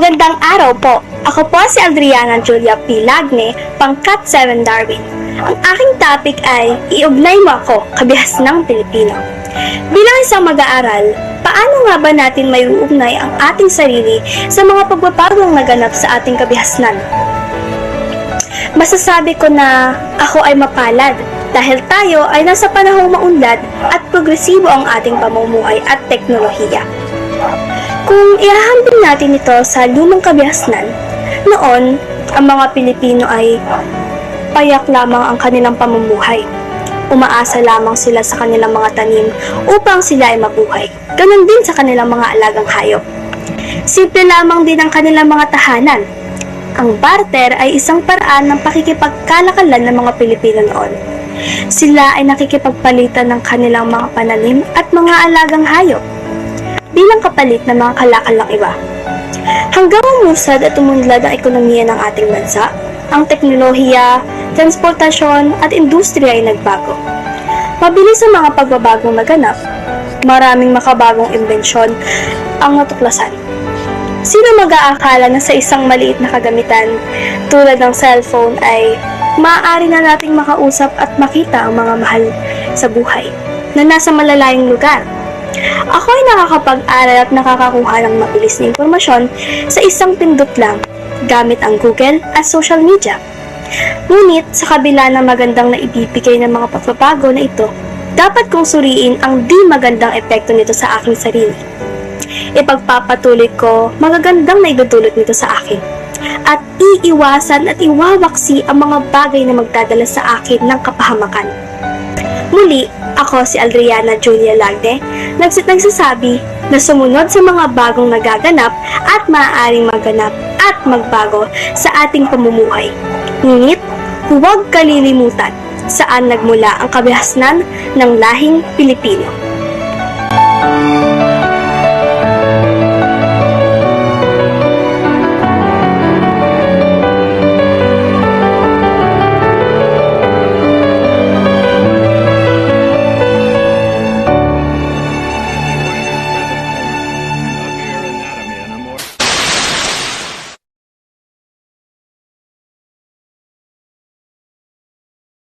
Magandang araw po. Ako po si Adriana Julia P. Lagne, pangkat 7 Darwin. Ang aking topic ay Iugnay mo ako, kabihas ng Pilipino. Bilang isang mag-aaral, paano nga ba natin may uugnay ang ating sarili sa mga pagbabagong naganap sa ating kabihasnan? Masasabi ko na ako ay mapalad dahil tayo ay nasa panahong maunlad at progresibo ang ating pamumuhay at teknolohiya. Kung ihahambing natin ito sa lumang kabihasnan, noon, ang mga Pilipino ay payak lamang ang kanilang pamumuhay. Umaasa lamang sila sa kanilang mga tanim upang sila ay mabuhay. Ganon din sa kanilang mga alagang hayop. Simple lamang din ang kanilang mga tahanan. Ang barter ay isang paraan ng pakikipagkalakalan ng mga Pilipino noon. Sila ay nakikipagpalitan ng kanilang mga pananim at mga alagang hayop bilang kapalit ng mga kalakalang iba. Hanggang umusad at umunlad ang ekonomiya ng ating bansa, ang teknolohiya, transportasyon at industriya ay nagbago. Mabilis ang mga pagbabagong naganap, maraming makabagong imbensyon ang natuklasan. Sino mag-aakala na sa isang maliit na kagamitan tulad ng cellphone ay maaari na nating makausap at makita ang mga mahal sa buhay na nasa malalayong lugar ako ay nakakapag-aral at nakakakuha ng mabilis na impormasyon sa isang pindot lang gamit ang Google at social media. Ngunit sa kabila ng magandang naibibigay ng mga pagbabago na ito, dapat kong suriin ang di magandang epekto nito sa aking sarili. Ipagpapatuloy ko magagandang na idudulot nito sa akin at iiwasan at iwawaksi ang mga bagay na magdadala sa akin ng kapahamakan. Muli, ako si Adriana Julia Lagne, nagsit nagsasabi na sumunod sa mga bagong nagaganap at maaaring maganap at magbago sa ating pamumuhay. Ngunit, huwag kalilimutan saan nagmula ang kabihasnan ng lahing Pilipino.